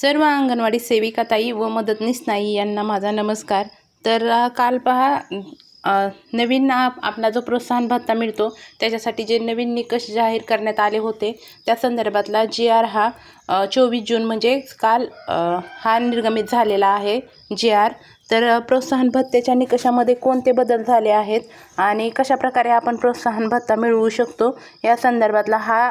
सर्व अंगणवाडी सेविकाताई व मदतनीस नाई यांना माझा नमस्कार. तर काल पहा नवीन आप आपला जो प्रोत्साहन भत्ता मिळतो त्याच्यासाठी जे नवीन निकष जाहीर करण्यात आले होते त्या संदर्भातला जी आर हा चोवीस जून म्हणजे काल हा निर्गमित झालेला आहे. G R. तर प्रोत्साहन भत्त्याच्या निकषामध्ये कोणते बदल झाले आहेत आणि कशाप्रकारे आपण प्रोत्साहन भत्ता मिळवू शकतो या संदर्भातला हा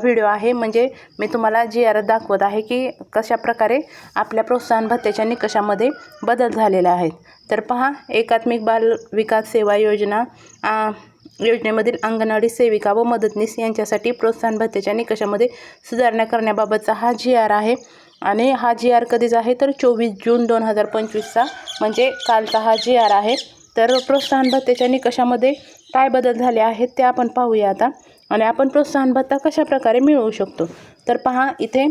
व्हिडिओ आहे. म्हणजे मी तुम्हाला जी आर दाखवत आहे की कशाप्रकारे आपल्या प्रोत्साहन भत्त्याच्या निकषामध्ये बदल झालेला आहे तर पहा एकात्मिक बाल विकास सेवा योजना योजनेमधील अंगणवाडी सेविका व मदतनीस यांच्यासाठी प्रोत्साहन भत्त्याच्या निकषामध्ये सुधारणा करण्याबाबतचा हा जी आर आहे आणि हा जी आर कधीच आहे तर चोवीस जून दोन हजार पंचवीसचा. म्हणजे कालचा हा जी आर आहे. तर प्रोत्साहन भत्त्याच्या निकषामध्ये काय बदल झाले आहेत ते आपण पाहूया आता. आणि आपण प्रोत्साहन भत्ता कशाप्रकारे मिळवू शकतो? तर पहा इथे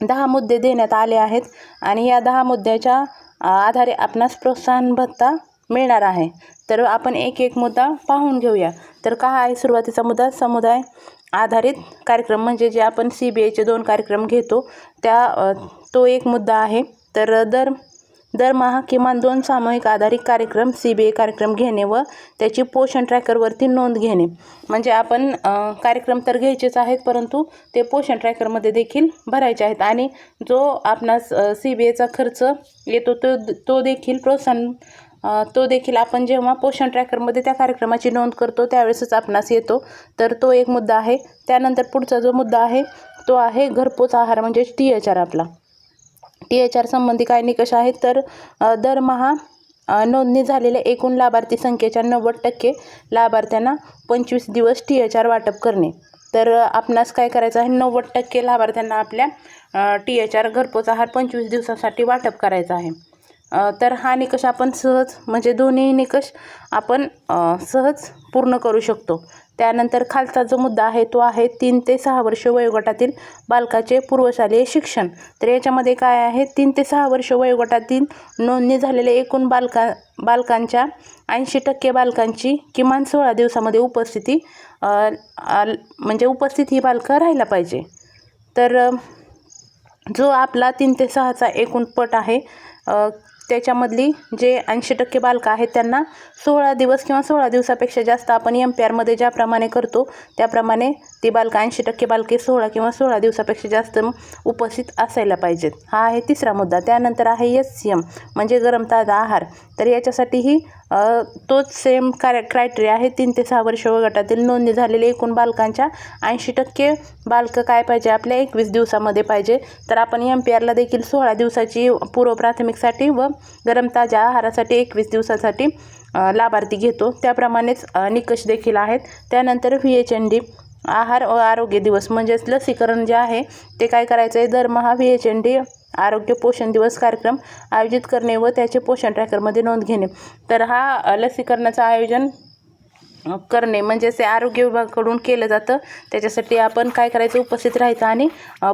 दहा मुद्दे देण्यात आले आहेत आणि या दहा मुद्द्याच्या आधारे आपणास प्रोत्साहन भत्ता मिळणार आहे. तर आपण एक एक मुद्दा पाहून घेऊया. तर काय आहे सुरुवातीचा मुद्दा? समुदाय आधारित कार्यक्रम म्हणजे जे आपण सी बी आयचे दोन कार्यक्रम घेतो त्या तो एक मुद्दा आहे. तर दर दरमहा किमान दोन सामूहिक आधारित कार्यक्रम सी बी आय कार्यक्रम घेणे व त्याची पोषण ट्रॅकरवरती नोंद घेणे. म्हणजे आपण कार्यक्रम तर घ्यायचेच आहेत परंतु ते पोषण ट्रॅकरमध्ये देखील भरायचे आहेत. आणि जो आपणास सी बी आयचा खर्च येतो तो तो देखील प्रोत्साहन तो देखील आपण जेव्हा पोषण ट्रॅकरमध्ये त्या कार्यक्रमाची नोंद करतो त्यावेळेसच आपणास येतो. तर तो एक मुद्दा आहे. त्यानंतर पुढचा जो मुद्दा आहे तो आहे घरपोच आहार म्हणजे टी एच आर आपला. टी एच आर संबंधी काय निकष आहेत? तर दरमहा नोंदणी झालेल्या एकूण लाभार्थी संख्येच्या नव्वद टक्के लाभार्थ्यांना पंचवीस दिवस टी एच आर वाटप करणे. तर आपणास काय करायचं आहे? नव्वद टक्के लाभार्थ्यांना आपल्या टी एच आर घरपोच आहार पंचवीस दिवसासाठी वाटप करायचा आहे. तर हा निकष आपण सहज म्हणजे दोन्ही निकष आपण सहज पूर्ण करू शकतो. त्यानंतर खालचा जो मुद्दा आहे तो आहे तीन ते सहा वर्ष वयोगटातील बालकाचे पूर्वशालेय शिक्षण. तर याच्यामध्ये काय आहे तीन ते सहा वर्ष वयोगटातील नोंदणी झालेल्या एकूण बालका बालकांच्या ऐंशी टक्के बालकांची किमान सोळा दिवसामध्ये उपस्थिती आल- म्हणजे उपस्थित ही बालकं राहायला पाहिजे. तर जो आपला तीन ते सहाचा एकूण पट आहे त्याच्यामधली जे ऐंशी टक्के बालकं आहेत त्यांना सोळा दिवस किंवा सोळा दिवसापेक्षा जास्त आपण एम पी आरमध्ये ज्याप्रमाणे करतो त्याप्रमाणे ती बालकं ऐंशी टक्के बालके सोळा किंवा सोळा दिवसापेक्षा जास्त उपस्थित असायला पाहिजेत. हा आहे तिसरा मुद्दा. त्यानंतर आहे एस सी एम म्हणजे गरम ताजा आहार. तर याच्यासाठीही तोच सेम कार्य क्रायटेरिया आहे. तीन ते सहा वर्ष वयोगटातील नोंदणी झालेले एकूण बालकांच्या ऐंशी टक्के बालकं काय पाहिजे? आपल्या एकवीस दिवसामध्ये पाहिजे. तर आपण एम पी आरला देखील सोळा दिवसाची पूर्व प्राथमिकसाठी व गरम ताज्या आहारासाठी एकवीस दिवसासाठी लाभार्थी घेतो. त्याप्रमाणेच निकष देखील आहेत. त्यानंतर व्ही एच एन डी आहार व आरोग्य दिवस म्हणजेच लसीकरण जे आहे ते काय करायचं आहे दरमहा व्ही एच एन डी आरोग्य पोषण दिवस कार्यक्रम आयोजित करणे व त्याचे पोषण ट्रॅकरमध्ये नोंद घेणे. तर हा लसीकरणाचं आयोजन करणे. म्हणजेच ते आरोग्य विभागाकडून केलं जातं. त्याच्यासाठी आपण काय करायचं? उपस्थित राहायचं आणि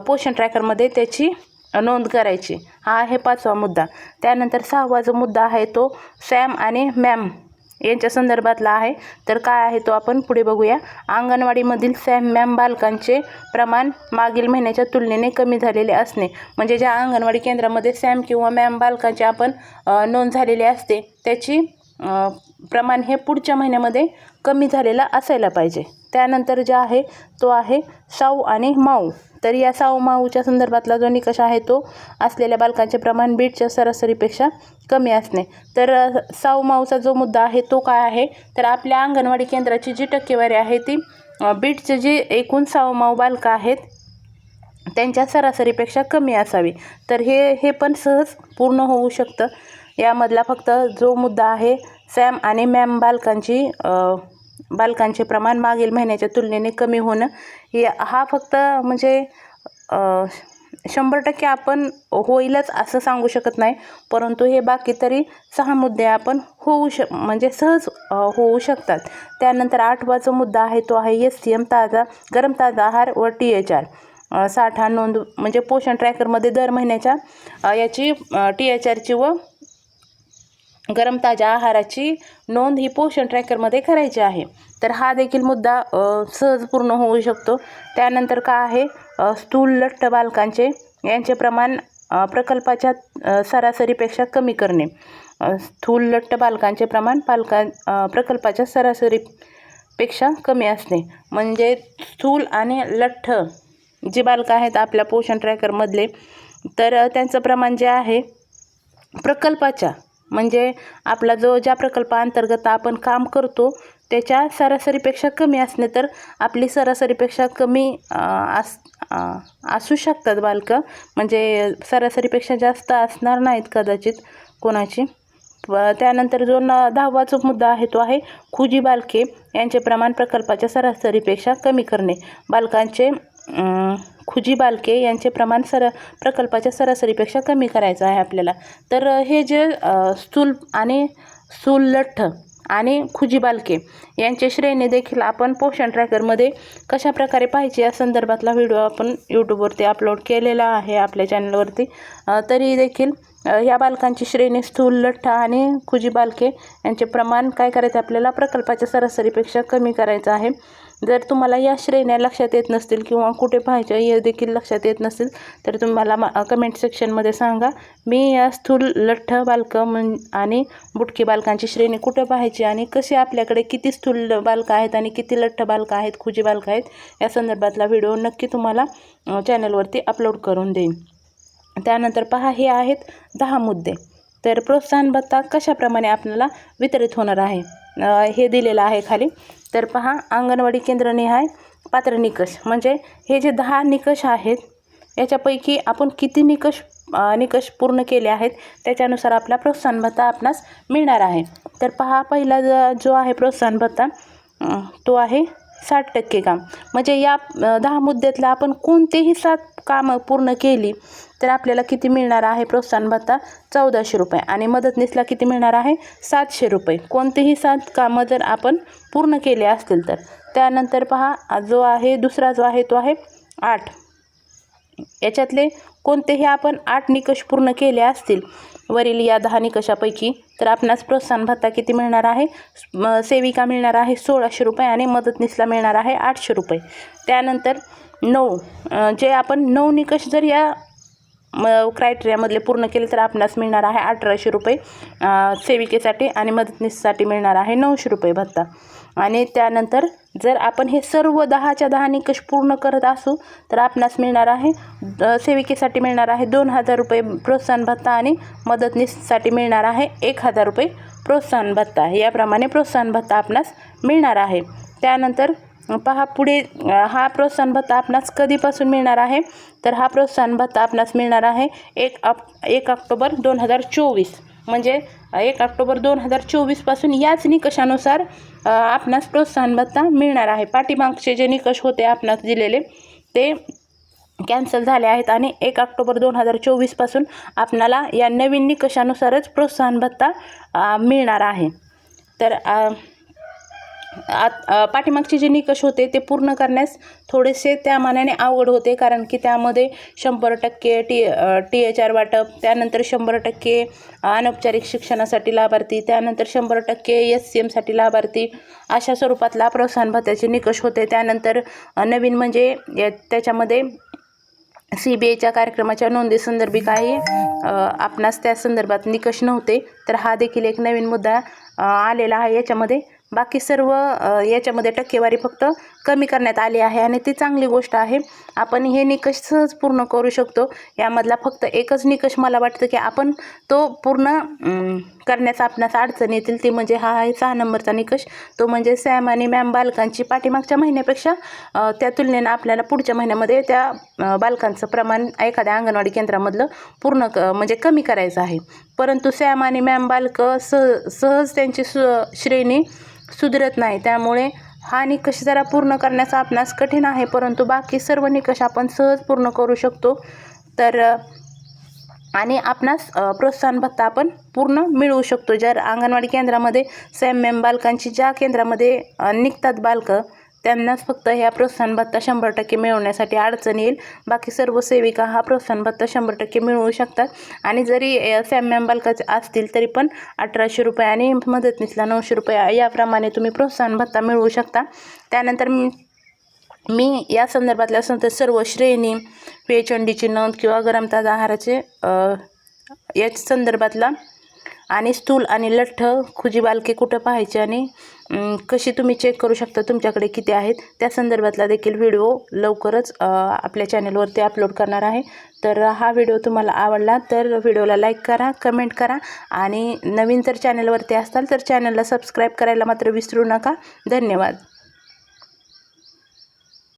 पोषण ट्रॅकरमध्ये त्याची नोंद करायची. हा आहे पाचवा मुद्दा. त्यानंतर सहावा जो मुद्दा आहे तो सॅम आणि मॅम. यांच्या संदर्भातला आहे. तर काय आहे तो आपण पुढे बघूया. अंगणवाडीमधील सॅम मॅम बालकांचे प्रमाण मागील महिन्याच्या तुलनेने कमी झालेले असणे. म्हणजे ज्या अंगणवाडी केंद्रामध्ये सॅम किंवा मॅम बालकांची आपण नोंद झालेली असते त्याची प्रमाण हे पुढच्या महिन्यामध्ये कमी झालेलं असायला पाहिजे. त्यानंतर जे आहे तो आहे साऊ आणि माऊ. तर या साऊ माऊच्या संदर्भातला जो निकष आहे तो असलेल्या बालकांचे प्रमाण बीटच्या सरासरीपेक्षा कमी असणे. तर साऊ माऊचा जो मुद्दा आहे तो काय आहे? तर आपल्या अंगणवाडी केंद्राची जी टक्केवारी आहे ती बीटचे जे एकूण साऊ माऊ बालकं आहेत त्यांच्या सरासरीपेक्षा कमी असावी. तर हे हे पण सहज पूर्ण होऊ शकतं. यामधला फक्त जो मुद्दा आहे सॅम आणि मॅम बालकांची बालकांचे प्रमाण मागील महिन्याच्या तुलनेने कमी होणं हे हा फक्त म्हणजे शंभर टक्के आपण होईलच असं सांगू शकत नाही. परंतु हे बाकी तरी सहा मुद्दे आपण होऊ श म्हणजे सहज होऊ शकतात. त्यानंतर आठवा जो मुद्दा आहे तो आहे एस सी एम ताजा गरम ताजा आहार व टी एच आर साठा नोंद म्हणजे पोषण ट्रॅकरमध्ये दर महिन्याच्या याची टी एच आरची व गरम ताज्या आहाराची नोंद ही पोषण ट्रॅकरमध्ये करायची आहे. तर हा देखील मुद्दा सहज पूर्ण होऊ शकतो. त्यानंतर काय आहे? स्थूल लठ्ठ बालकांचे यांचे प्रमाण प्रकल्पाच्या सरासरीपेक्षा कमी करणे. स्थूल लठ्ठ बालकांचे प्रमाण पालका प्रकल्पाच्या सरासरीपेक्षा कमी असणे. म्हणजे स्थूल आणि लठ्ठ जे बालकं आहेत आपल्या पोषण ट्रॅकरमधले तर त्यांचं प्रमाण जे आहे प्रकल्पाच्या म्हणजे आपला जो ज्या प्रकल्पाअंतर्गत आपण काम करतो त्याच्या सरासरीपेक्षा कमी असणे तर आपली सरासरीपेक्षा कमी अस आस असू शकतात बालकं. म्हणजे सरासरीपेक्षा जास्त असणार नाहीत कदाचित कोणाची. व त्यानंतर जो न दहावाचा मुद्दा आहे तो आहे खुजी बालके यांचे प्रमाण प्रकल्पाच्या सरासरीपेक्षा कमी करणे. बालकांचे खुजी बालके यांचे प्रमाण सर प्रकल्पाच्या सरासरीपेक्षा कमी करायचं आहे आपल्याला. तर हे जे स्थूल आणि स्थूल लठ्ठ आणि खुजी बालके यांचे श्रेणी देखील आपण पोषण ट्रॅकरमध्ये कशा प्रकारे पाहिजे या संदर्भातला व्हिडिओ आपण यूट्यूबवरती अपलोड केलेला आहे आपल्या चॅनलवरती तरी देखील या बालकांची श्रेणी स्थूल लठ्ठ आणि खुजी बालके यांचे प्रमाण काय करायचं आपल्याला प्रकल्पाच्या सरासरीपेक्षा कमी करायचं आहे. जर तुम्हाला या श्रेण्या लक्षात येत नसतील किंवा कुठे पाहायच्या हे देखील लक्षात येत नसतील तर तुम्ही मला मा कमेंट सेक्शनमध्ये सांगा. मी या स्थूल लठ्ठ बालकं म्हण आणि बुटकी बालकांची श्रेणी कुठे पाहायची आणि कशी आपल्याकडे किती स्थूल बालकं आहेत आणि किती लठ्ठ बालकं आहेत खुजी बालकं आहेत या संदर्भातला व्हिडिओ नक्की तुम्हाला चॅनलवरती अपलोड करून देईन. त्यानंतर पहा हे आहेत दहा मुद्दे. तर प्रोत्साहन भत्ता कशाप्रमाणे आपल्याला वितरित होणार आहे? हे दिलेलं आहे खाली. तर पहा अंगणवाडी केंद्रनिहाय पात्र निकष. म्हणजे हे जे दहा निकष आहेत याच्यापैकी आपण किती निकष निकष पूर्ण केले आहेत त्याच्यानुसार आपला प्रोत्साहन भत्ता आपणास मिळणार आहे. तर पहा पहिला ज जो आहे प्रोत्साहन भत्ता तो आहे साठ टक्के काम. म्हणजे या दहा मुद्द्यातलं आपण कोणतेही सात कामं पूर्ण केली तर आपल्याला किती मिळणार आहे प्रोत्साहन भत्ता? चौदाशे रुपये. आणि मदतनीसला किती मिळणार आहे? सातशे रुपये. कोणतेही सात कामं जर आपण पूर्ण केले असतील तर. त्यानंतर पहा जो आहे दुसरा जो आहे तो आहे आठ. याच्यातले कोणतेही आपण आठ निकष पूर्ण केले असतील वरील या दहा निकषापैकी तर आपणास प्रोत्साहन भत्ता किती मिळणार आहे? म- सेविका मिळणार आहे सोळाशे रुपये आणि मदतनीसला मिळणार आहे आठशे रुपये. त्यानंतर नऊ जे आपण नऊ निकष जर या म क्रायटेरियामधले पूर्ण केले तर आपणास मिळणार आहे अठराशे रुपये सेविकेसाठी आणि मदतनीससाठी मिळणार आहे नऊशे रुपये भत्ता. आणि त्यानंतर जर आपण हे सर्व दहाच्या दहा निकष पूर्ण करत असू तर आपणास मिळणार आहे सेविकेसाठी मिळणार आहे दोन हजार रुपये प्रोत्साहन भत्ता आणि मदतनीससाठी मिळणार आहे एक हजार रुपये प्रोत्साहन भत्ता. याप्रमाणे प्रोत्साहन भत्ता आपणास मिळणार आहे. त्यानंतर पहा पुढे हा प्रोत्साहन भत्ता आपणास कधीपासून मिळणार आहे? तर हा प्रोत्साहन भत्ता आपणास मिळणार आहे एक ऑप एक ऑक्टोबर दोन हजार चोवीस. म्हणजे एक ऑक्टोबर दोन हजार चोवीसपासून याच निकषानुसार आपणास प्रोत्साहन भत्ता मिळणार आहे. पाठीमागचे जे निकष होते आपणास दिलेले ते कॅन्सल झाले आहेत आणि एक ऑक्टोबर दोन हजार चोवीसपासून आपणाला या नवीन निकषानुसारच प्रोत्साहन भत्ता मिळणार आहे. तर आत पाठीमागचे जे निकष होते ते पूर्ण करण्यास थोडेसे त्या मानाने अवघड होते कारण की त्यामध्ये शंभर टक्के टी टी एच आर वाटप त्यानंतर शंभर टक्के अनौपचारिक शिक्षणासाठी लाभार्थी त्यानंतर शंभर टक्के एस सी एमसाठी लाभार्थी अशा स्वरूपातला प्रोत्साहन भत्त्याचे निकष होते. त्यानंतर नवीन म्हणजे त्याच्यामध्ये सी बी आयच्या कार्यक्रमाच्या नोंदीसंदर्भी काही आपणास त्या संदर्भात निकष नव्हते तर हा देखील एक नवीन मुद्दा आलेला आहे याच्यामध्ये. बाकी सर्व याच्यामध्ये टक्केवारी फक्त कमी करण्यात आली आहे आणि ती चांगली गोष्ट आहे. आपण हे निकष सहज पूर्ण करू शकतो. यामधला फक्त एकच निकष मला वाटतं की आपण तो पूर्ण करण्याचा आपणास अडचण येतील. ती म्हणजे हा आहे सहा नंबरचा निकष. तो म्हणजे सॅम आणि मॅम बालकांची पाठीमागच्या महिन्यापेक्षा त्या तुलनेनं आपल्याला पुढच्या महिन्यामध्ये त्या बालकांचं प्रमाण एखाद्या अंगणवाडी केंद्रामधलं पूर्ण क म्हणजे कमी करायचं आहे. परंतु सॅम आणि मॅम बालकं सह सहज त्यांची सु श्रेणी सुधरत नाही. त्यामुळे हा निकष जरा पूर्ण करण्याचा आपणास कठीण आहे परंतु बाकी सर्व निकष आपण सहज पूर्ण करू शकतो. तर आणि आपणास प्रोत्साहन भत्ता आपण पूर्ण मिळवू शकतो. जर अंगणवाडी केंद्रामध्ये सॅम्यम बालकांची ज्या केंद्रामध्ये निघतात बालकं त्यांनाच फक्त ह्या प्रोत्साहन भत्ता शंभर टक्के मिळवण्यासाठी अडचण येईल. बाकी सर्व सेविका हा प्रोत्साहन भत्ता शंभर टक्के मिळवू शकतात. आणि जरी अ, बालकाचे असतील तरी पण अठराशे रुपये आणि मदतनीसला नऊशे रुपये याप्रमाणे तुम्ही प्रोत्साहन भत्ता मिळवू शकता. त्यानंतर मी मी या संदर्भातल्या संत सर्व श्रेणी पेचंडीची नोंद किंवा गरमताज आहाराचे याच संदर्भातला आणि स्थूल आणि लठ्ठ खुजी बालके कुठं पाहायचे आणि कशी तुम्ही चेक करू शकता तुमच्याकडे किती आहेत? त्या संदर्भातला देखील व्हिडिओ लवकरच आपल्या चॅनलवरती अपलोड करणार आहे. तर हा व्हिडिओ तुम्हाला आवडला तर व्हिडिओला लाईक करा कमेंट करा आणि नवीन जर चॅनलवरती असाल तर चॅनलला सबस्क्राईब करायला मात्र विसरू नका. धन्यवाद.